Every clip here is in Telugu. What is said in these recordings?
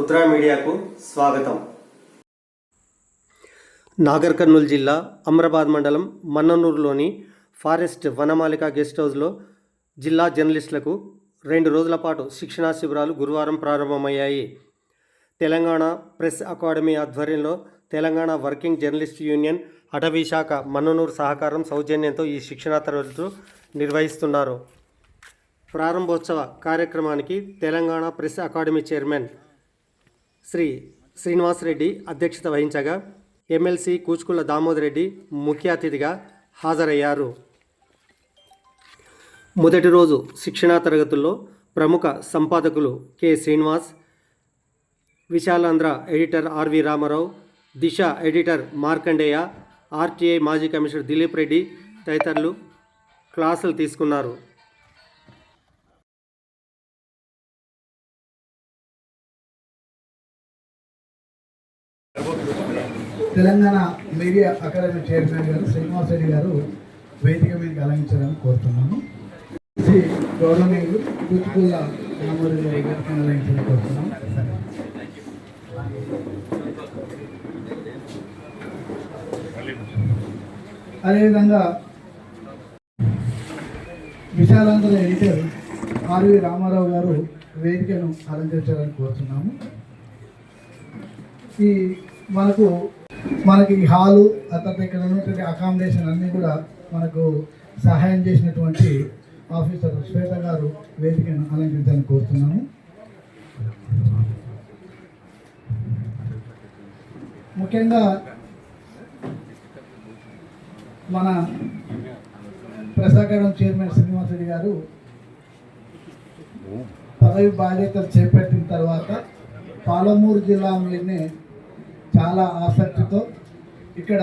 రుద్ర మీడియాకు స్వాగతం. నాగర్ కర్నూలు జిల్లా అమరాబాద్ మండలం మన్ననూరులోని ఫారెస్ట్ వనమాలిక గెస్ట్ హౌస్లో జిల్లా జర్నలిస్టులకు రెండు రోజుల పాటు శిక్షణా శిబిరాలు గురువారం ప్రారంభమయ్యాయి. తెలంగాణ ప్రెస్ అకాడమీ ఆధ్వర్యంలో తెలంగాణ వర్కింగ్ జర్నలిస్ట్ యూనియన్ అటవీ శాఖ మన్ననూరు సహకారం సౌజన్యంతో ఈ శిక్షణా తరగతులు నిర్వహిస్తున్నారు. ప్రారంభోత్సవ కార్యక్రమానికి Telangana press academy chairman Shri Srinivas Reddy అధ్యక్షత వహించగా ఎమ్మెల్సీ కూచుకుల దామోదర్ రెడ్డి ముఖ్య అతిథిగా హాజరయ్యారు. మొదటి రోజు శిక్షణా తరగతుల్లో ప్రముఖ సంపాదకులు K Srinivas Visalaandhra editor RV Ramarao Disha editor Markandeya RTI మాజీ కమిషనర్ దిలీప్ రెడ్డి తదితరులు క్లాసులు తీసుకున్నారు. తెలంగాణ మీడియా అకాడమీ చైర్మన్ గారు శ్రీనివాస్ రెడ్డి గారు వేదిక మీదకి అలంకరించాలని కోరుతున్నాను శ్రీ గౌరవనీయులు కూచుకుల్ల గారి గారికి అదేవిధంగా విశాలాంధ్ర ఎడిటర్ ఆర్వి రామారావు గారు వేదికను అలంకరించాలని కోరుతున్నాము. ఈ మనకు మనకి హాలు తర్వాత ఇక్కడ ఉన్నటువంటి అకామిడేషన్ అన్నీ కూడా మనకు సహాయం చేసినటువంటి ఆఫీసర్ శ్వేత గారు వేదికను అలంకరించాలని కోరుతున్నాము. ముఖ్యంగా మన ప్రసాకరం చైర్మన్ శ్రీనివాస్ రెడ్డి గారు పదవి బాధ్యతలు చేపట్టిన తర్వాత పాలమూరు జిల్లా మీదనే చాలా ఆసక్తితో ఇక్కడ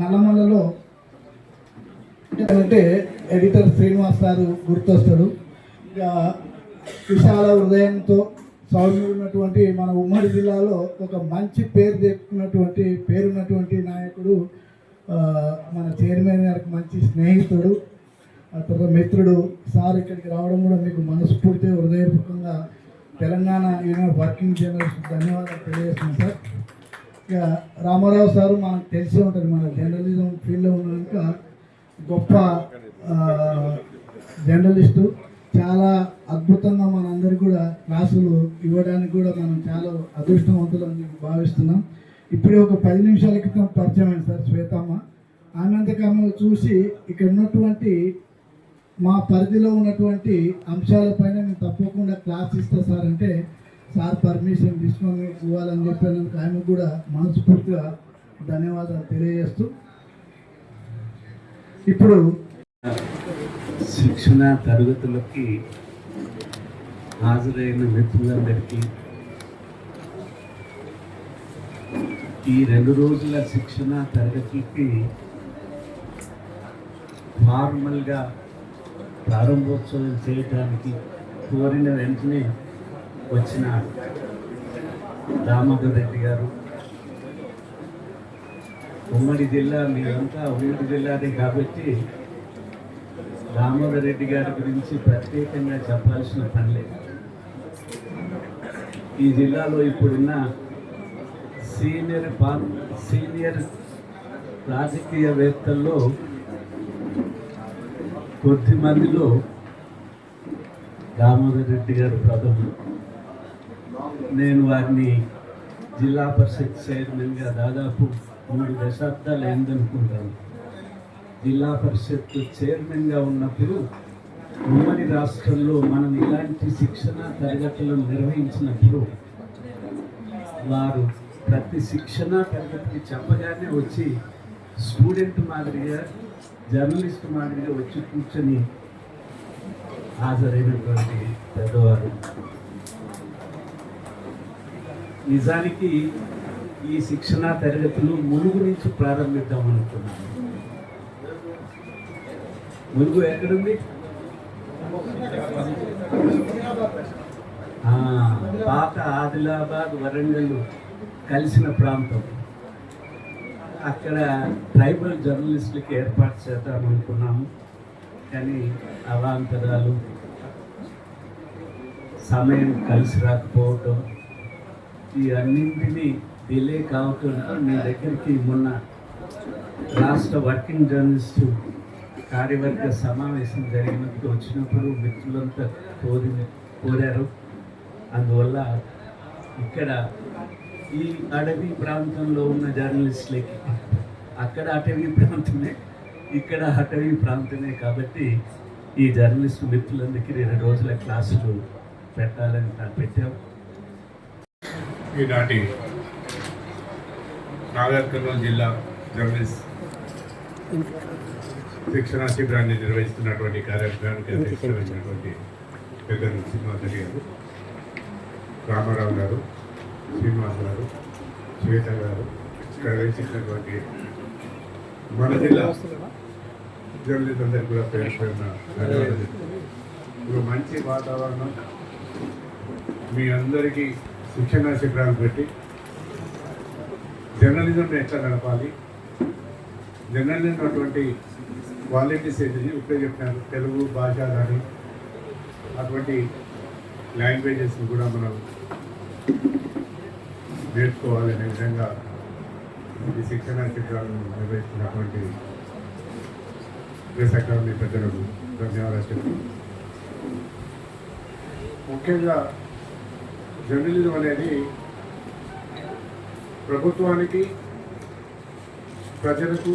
నల్లమలలో అంటే ఎడిటర్ శ్రీనివాస్ గారు గుర్తొస్తాడు. ఇక విశాల హృదయంతో సౌమ్యున్నటువంటి మన ఉమ్మడి జిల్లాలో ఒక మంచి పేరు తెచ్చుకున్నటువంటి పేరున్నటువంటి నాయకుడు మన చైర్మన్ గారికి మంచి స్నేహితుడు తర్వాత మిత్రుడు సార్ ఇక్కడికి రావడం కూడా మీకు మనస్ఫూర్తి హృదయపూర్వకంగా తెలంగాణ యూనియన్ వర్కింగ్ జర్నలిస్ట్ ధన్యవాదాలు తెలియజేస్తున్నాను సార్. ఇక రామారావు సారు మనకు తెలిసే ఉంటుంది మన జర్నలిజం ఫీల్డ్లో ఉన్న గొప్ప జర్నలిస్టు. చాలా అద్భుతంగా మనందరికీ కూడా క్లాసులు ఇవ్వడానికి కూడా మనం చాలా అదృష్టవంతులని భావిస్తున్నాం. ఇప్పుడే ఒక పది నిమిషాల క్రితం పరిచయం అయింది సార్ శ్వేతమ్మ. ఆనందకమ్మ చూసి ఇక్కడ ఉన్నటువంటి మా పరిధిలో ఉన్నటువంటి అంశాలపైన నేను తప్పకుండా క్లాస్ ఇస్తా సార్ అంటే సార్ పర్మిషన్ తీసుకొని ఇవ్వాలని చెప్పినందుకు ఆయనకు కూడా మనస్ఫూర్తిగా ధన్యవాదాలు తెలియజేస్తూ ఇప్పుడు శిక్షణ తరగతులకి హాజరైన మిత్రులందరికీ ఈ రెండు రోజుల శిక్షణ తరగతికి ఫార్మల్గా ప్రారంభోత్సవం చేయడానికి కోరిన వెంటనే వచ్చిన దామోదర్ రెడ్డి గారు. ఉమ్మడి జిల్లా మీరంతా ఉమ్మడి జిల్లాదే కాబట్టి దామోదర్ రెడ్డి గారి గురించి ప్రత్యేకంగా చెప్పాల్సిన పని లేదు. ఈ జిల్లాలో ఇప్పుడున్న సీనియర్ పా సీనియర్ రాజకీయవేత్తల్లో కొద్ది మందిలో దామోదర్ రెడ్డి గారు ప్రథములు నేను వారిని జిల్లా పరిషత్ చైర్మన్గా దాదాపు మూడు దశాబ్దాలు అయిందనుకుంటాను. జిల్లా పరిషత్ చైర్మన్గా ఉన్నప్పుడు ఉమ్మడి రాష్ట్రంలో మనం ఇలాంటి శిక్షణ తరగతులను నిర్వహించినప్పుడు వారు ప్రతి శిక్షణ తరగతికి చెప్పగానే వచ్చి స్టూడెంట్ మాదిరిగా జర్నలిస్ట్ మాదిరిగా వచ్చి కూర్చొని హాజరైనటువంటి పెద్దవారు. నిజానికి ఈ శిక్షణా తరగతులు ములుగు నుంచి ప్రారంభిద్దాం అనుకున్నాను. ములుగు ఎక్కడుంది పాత ఆదిలాబాద్ వరంగల్ కలిసిన ప్రాంతం. అక్కడ ట్రైబల్ జర్నలిస్టులకి ఏర్పాటు చేద్దాం అనుకున్నాము. కానీ అవాంతరాలు సమయం కలిసి రాకపోవటం ఈ అన్నింటినీ డిలే కాకుండా మీ దగ్గరికి మొన్న రాష్ట్ర వర్కింగ్ జర్నలిస్టు కార్యవర్గ సమావేశం జరిగినప్పుడు వచ్చినప్పుడు మిత్రులంతా కోరి కోరారు. అందువల్ల ఇక్కడ ఈ అడవి ప్రాంతంలో ఉన్న జర్నలిస్టులకి అక్కడ అటవీ ప్రాంతమే ఇక్కడ అటవీ ప్రాంతమే కాబట్టి ఈ జర్నలిస్టు మిత్రులందరికీ రెండు రోజుల క్లాసులు పెట్టాలని పెట్టాం. ఈనాటి నాగర్ కర్నూలు జిల్లా జర్నలిస్ట్ శిక్షణ శిబిరాన్ని నిర్వహిస్తున్నటువంటి కార్యక్రమానికి అధ్యక్షమైనటువంటి వహించినటువంటి పెద్దలు శ్రీనివాసరెడ్డి గారు రామారావు గారు శ్రీనివాస్ గారు శ్వేత గారు ఇక్కడ వేసినటువంటి మన జిల్లా జర్నలిస్ట్ అందరికీ కూడా పేరు పేరున మంచి వాతావరణం మీ అందరికీ శిక్షణ శిబిరాలు పెట్టి జర్నలిజం ఎట్లా నడపాలి? జర్నలిజం అటువంటి క్వాలిటీస్ ఏంటి ఇప్పుడే చెప్పినారు. తెలుగు భాష కానీ అటువంటి లాంగ్వేజెస్ని కూడా మనం నేర్చుకోవాలనే విధంగా ఈ శిక్షణ శిబిరాలను నిర్వహిస్తున్నటువంటి ప్రెస్ అకాడమీ పెద్దలకు ధన్యవాదాలు ముఖ్యంగా జర్నలిజం అనేది ప్రభుత్వానికి ప్రజలకు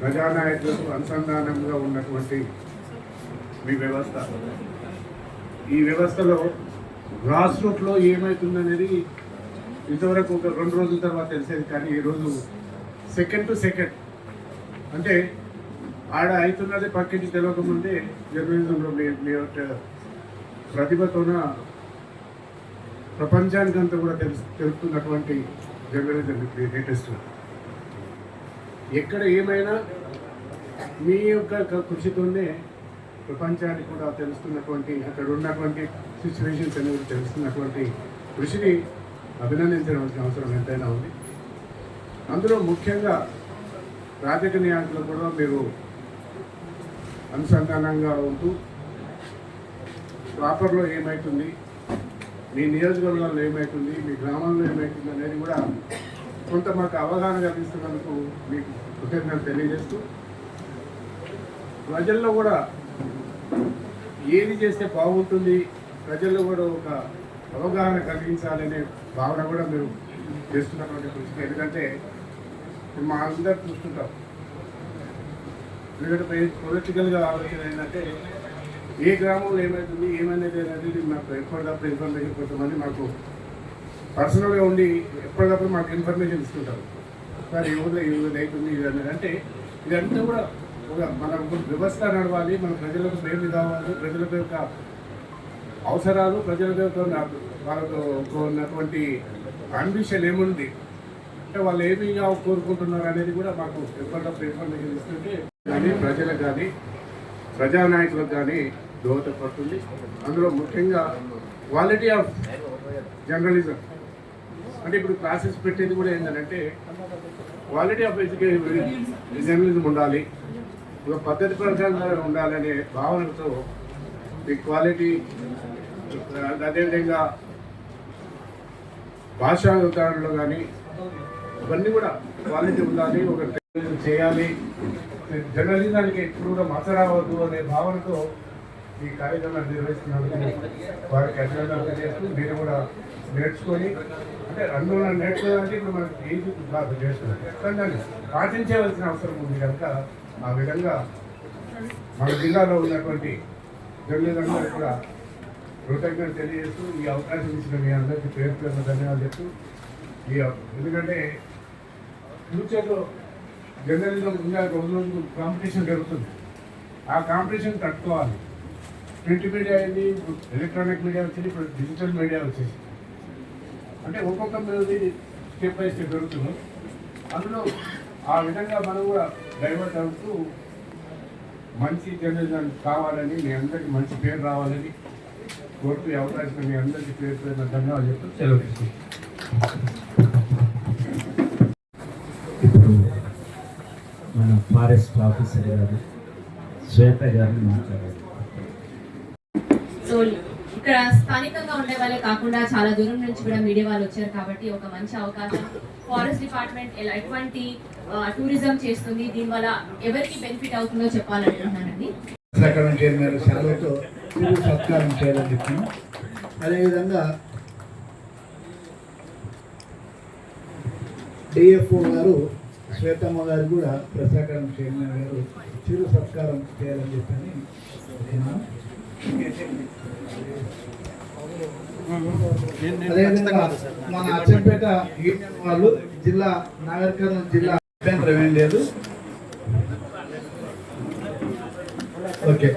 ప్రజానాయకులకు అనుసంధానంగా ఉన్నటువంటి మీ వ్యవస్థ. ఈ వ్యవస్థలో గ్రాస్ రూట్లో ఏమవుతుందనేది ఇంతవరకు ఒక రెండు రోజుల తర్వాత తెలిసేది కానీ ఈరోజు సెకండ్ టు సెకండ్ అంటే ఆడ అవుతున్నది పక్కింటి తెలియకముందే జర్నలిజంలో మీ మీ ప్రతిభతోన ప్రపంచానికంతా కూడా తెలుసు తెలుపుతున్నటువంటి జర్నలిజం లేటెస్ట్ ఎక్కడ ఏమైనా మీ యొక్క కృషితోనే ప్రపంచానికి కూడా తెలుస్తున్నటువంటి అక్కడ ఉన్నటువంటి సిచ్యువేషన్స్ అనేది తెలుస్తున్నటువంటి కృషిని అభినందించవలసిన అవసరం ఎంతైనా ఉంది. అందులో ముఖ్యంగా రాజకీయ నాయకులు కూడా మీరు అనుసంధానంగా ఉంటూ ప్రాపర్లో ఏమవుతుంది మీ నియోజకవర్గంలో ఏమవుతుంది మీ గ్రామంలో ఏమవుతుంది అనేది కూడా కొంత మాకు అవగాహన కలిగిస్తున్నందుకు మీకు కృతజ్ఞతలు తెలియజేస్తూ ప్రజల్లో కూడా ఏది చేస్తే బాగుంటుంది ప్రజల్లో కూడా ఒక అవగాహన కలిగించాలనే భావన కూడా మీరు చేస్తున్నటువంటి కృషి ఎందుకంటే మా అందరు చూస్తుంటాం. ఎందుకంటే పొలిటికల్గా ఆలోచన ఏంటంటే ఏ గ్రామంలో ఏమవుతుంది ఏమనేది అనేది మాకు ఎప్పటికప్పుడు ఇన్ఫర్మేషన్ కొంతమంది మాకు పర్సనల్గా ఉండి ఎప్పటికప్పుడు మాకు ఇన్ఫర్మేషన్ ఇస్తుంటారు. సార్ ఈ ఊళ్ళో ఈ ఊళ్ళో అవుతుంది ఇది అనేది అంటే ఇదంతా కూడా ఒక మన వ్యవస్థ నడవాలి మన ప్రజలకు మేలు కావాలి ప్రజలకు యొక్క అవసరాలు ప్రజలకు యొక్క వాళ్ళకు ఉన్నటువంటి అంబిషన్ ఏముంది? అంటే వాళ్ళు ఏమి కోరుకుంటున్నారు అనేది కూడా మాకు ఎప్పటికప్పుడు ఇన్ఫర్మేషన్ ఇస్తుంటే కానీ ప్రజలకు కానీ ప్రజానాయకులకు కానీ దోహదపడుతుంది అందులో ముఖ్యంగా క్వాలిటీ ఆఫ్ జర్నలిజం అంటే ఇప్పుడు క్లాసెస్ పెట్టేది కూడా ఏంటంటే క్వాలిటీ ఆఫ్ ఎడ్యుకేషన్ జర్నలిజం ఉండాలి. ఒక పద్ధతి ప్రకారంగా ఉండాలనే భావనతో ఈ క్వాలిటీ అదేవిధంగా భాషా వ్యవహారంలో కానీ ఇవన్నీ కూడా క్వాలిటీ ఉండాలి ఒక జర్నలిజం చేయాలి. జర్నలిజానికి ఎప్పుడు కూడా మచ్చ అనే భావనతో ఈ కార్యక్రమాన్ని నిర్వహిస్తున్నందుకు వారికి అభినందనలు తెలియజేస్తూ మీరు కూడా నేర్చుకొని అంటే రెండు నేర్చుకోవాలంటే ఇప్పుడు మనకి ఏజ్ కాదు నేర్చుకోవాలి కానీ దాన్ని పాటించవలసిన అవసరం ఉంది కనుక ఆ విధంగా మన జిల్లాలో ఉన్నటువంటి జర్నలిజందరూ కూడా కృతజ్ఞత తెలియజేస్తూ ఈ అవకాశం ఇచ్చిన మీ అందరికీ పేరు పేరు ధన్యవాదాలు చెప్తూ ఈ ఎందుకంటే ఫ్యూచర్లో జర్నలిజం ఇంకా రోజు రోజు కాంపిటీషన్ జరుగుతుంది ఆ కాంపిటీషన్ తట్టుకోవాలి. ప్రింట్ మీడియా అయింది ఎలక్ట్రానిక్ మీడియా వచ్చింది ఇప్పుడు డిజిటల్ మీడియా వచ్చేసి అంటే ఒక్కొక్క మీద స్టెప్ బై స్టెప్ జరుగుతుంది. అందులో ఆ విధంగా మనం కూడా డైవర్ట్ అవుతూ మంచి జర్నలిజం కావాలని మీ అందరికీ మంచి పేరు రావాలని కోర్టు అవకాశం మీ అందరికీ పేరు పేరు ధన్యవాదాలు చెప్తూ సెలవు తీసుకుంటాం ఇప్పుడు మన ఫారెస్ట్ ఆఫీసర్ గారు శ్వేత గారిని మాట్లాడారు. సో ఇక్కడ స్థానికంగా ఉండే వాళ్ళే కాకుండా చాలా దూరం నుంచి కూడా మీడియా వాళ్ళు వచ్చారు కాబట్టి ఒక మంచి అవకాశం. ఫారెస్ట్ డిపార్ట్మెంట్ ఎలా- ఎటువంటి టూరిజం చేస్తుంది దీనివల్ల ఎవరికి బెనిఫిట్ అవుతుందో చెప్పాలనుకుంటున్నానండి. సత్కారం చైర్మన్ సత్కారం చేయాలని చెప్పాను అదేవిధంగా డిఎఫ్ఓ గారు శ్వేతమ్మ గారు కూడా ప్రసాకరం చైర్మన్ గారు చిరు సత్కారం చేయాలని చెప్పని అదేవిధంగా మన అచ్చంపేట యూనియన్ వాళ్ళు జిల్లా నాగర్ కర్నూలు జిల్లా అభ్యంతరం ఏం లేదు. ఓకే.